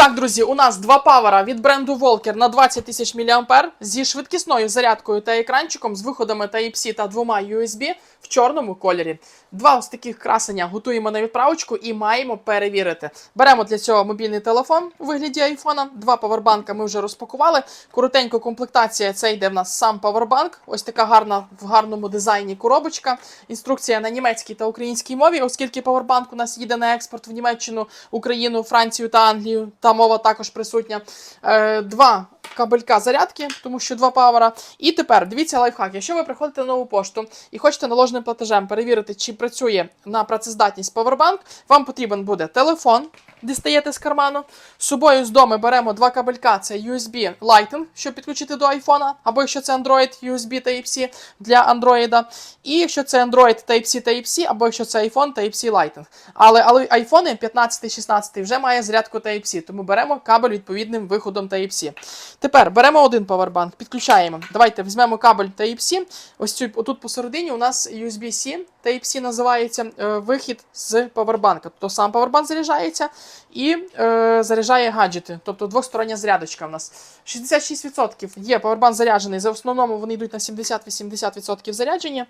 Так, друзі, у нас два павера від бренду Volker на 20 тисяч мА зі швидкісною зарядкою та екранчиком з виходами Type-C та двома USB в чорному кольорі. Два ось таких красення готуємо на відправочку і маємо перевірити. Беремо для цього мобільний телефон у вигляді айфона. Два павербанка ми вже розпакували. Коротенько комплектація це йде в нас сам павербанк. Ось така гарна в гарному дизайні коробочка. Інструкція на німецькій та українській мові, оскільки павербанк у нас їде на експорт в Німеччину, Україну, Францію та Англію. Та мова також присутня. Е, два кабелька зарядки, тому що два павера. І тепер дивіться лайфхак. Якщо ви приходите на нову пошту і хочете наложеним платежем перевірити, чи працює на працездатність павербанк, вам потрібен буде телефон. Дістаєте з карману. З собою з дому беремо два кабелька: це USB Lightning, щоб підключити до iPhone, або якщо це Android, USB Type-C для Android. І якщо це Android Type-C Type-C, або якщо це iPhone Type-C Lightning. Але, але iPhone 15-16 вже має зарядку Type-C, тому беремо кабель відповідним виходом Type-C. Тепер беремо один павербанк, підключаємо. Давайте візьмемо кабель Type-C. Ось цю отут посередині у нас USB-C, Type-C називається е, вихід з павербанка. Тобто сам павербанк заряджається і е, заряджає гаджети. Тобто двостороння зарядочка в нас. 66% є павербанк заряджений. За основному вони йдуть на 70-80% зарядження.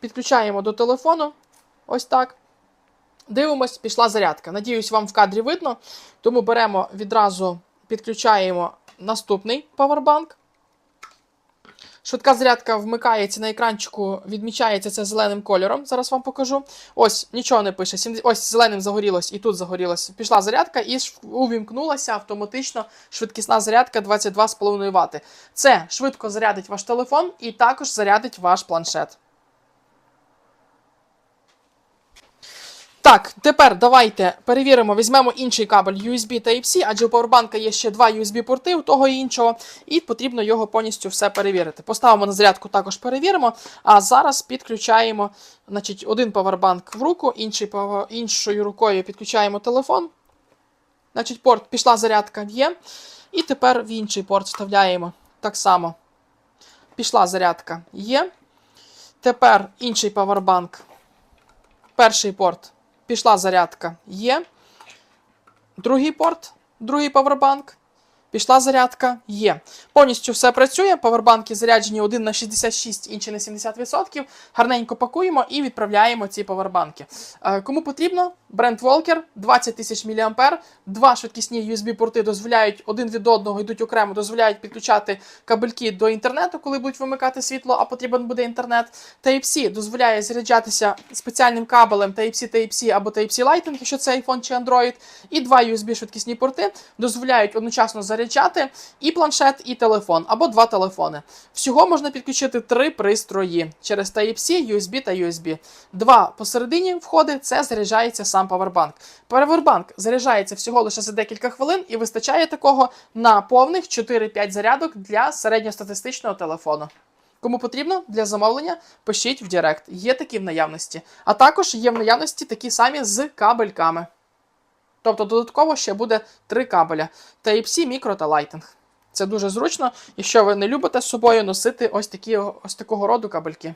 Підключаємо до телефону. Ось так. Дивимось, пішла зарядка. Надіюсь, вам в кадрі видно. Тому беремо відразу, підключаємо наступний павербанк. Швидка зарядка вмикається на екранчику, відмічається це зеленим кольором. Зараз вам покажу. Ось нічого не пише. Ось зеленим загорілось і тут загорілось. Пішла зарядка і увімкнулася автоматично швидкісна зарядка 22,5 Вт. Це швидко зарядить ваш телефон і також зарядить ваш планшет. Так, тепер давайте перевіримо, візьмемо інший кабель USB Type-C, адже у Powerbank є ще два USB-порти у того і іншого, і потрібно його повністю все перевірити. Поставимо на зарядку, також перевіримо. А зараз підключаємо значить, один Powerbank в руку, інший, іншою рукою підключаємо телефон. Значить, порт пішла зарядка є. І тепер в інший порт вставляємо так само. Пішла зарядка є. Тепер інший павербанк. Перший порт. Пішла зарядка є. Другий порт, другий павербанк. Пішла зарядка є. Повністю все працює. Павербанки заряджені один на 66, інший на 70%. Гарненько пакуємо і відправляємо ці павербанки. Е, Кому потрібно, бренд Волкер 20 тисяч мА. Два швидкісні USB-порти дозволяють один від одного, йдуть окремо, дозволяють підключати кабельки до інтернету, коли будуть вимикати світло, а потрібен буде інтернет. Type-C дозволяє заряджатися спеціальним кабелем Type-C, Type-C або Type-C Lightning, якщо це iPhone чи Android. І два USB швидкісні порти дозволяють одночасно заряджати і планшет, і телефон, або два телефони. Всього можна підключити три пристрої через Type-C, USB та USB. Два посередині входи це заряджається сам павербанк. Павербанк заряджається всього лише за декілька хвилин і вистачає такого на повних 4-5 зарядок для середньостатистичного телефону. Кому потрібно для замовлення, пишіть в Директ. Є такі в наявності. А також є в наявності такі самі з кабельками. Тобто додатково ще буде три кабеля: Type-C, мікро та Lightning. Це дуже зручно, якщо ви не любите з собою носити ось такі ось такого роду кабельки.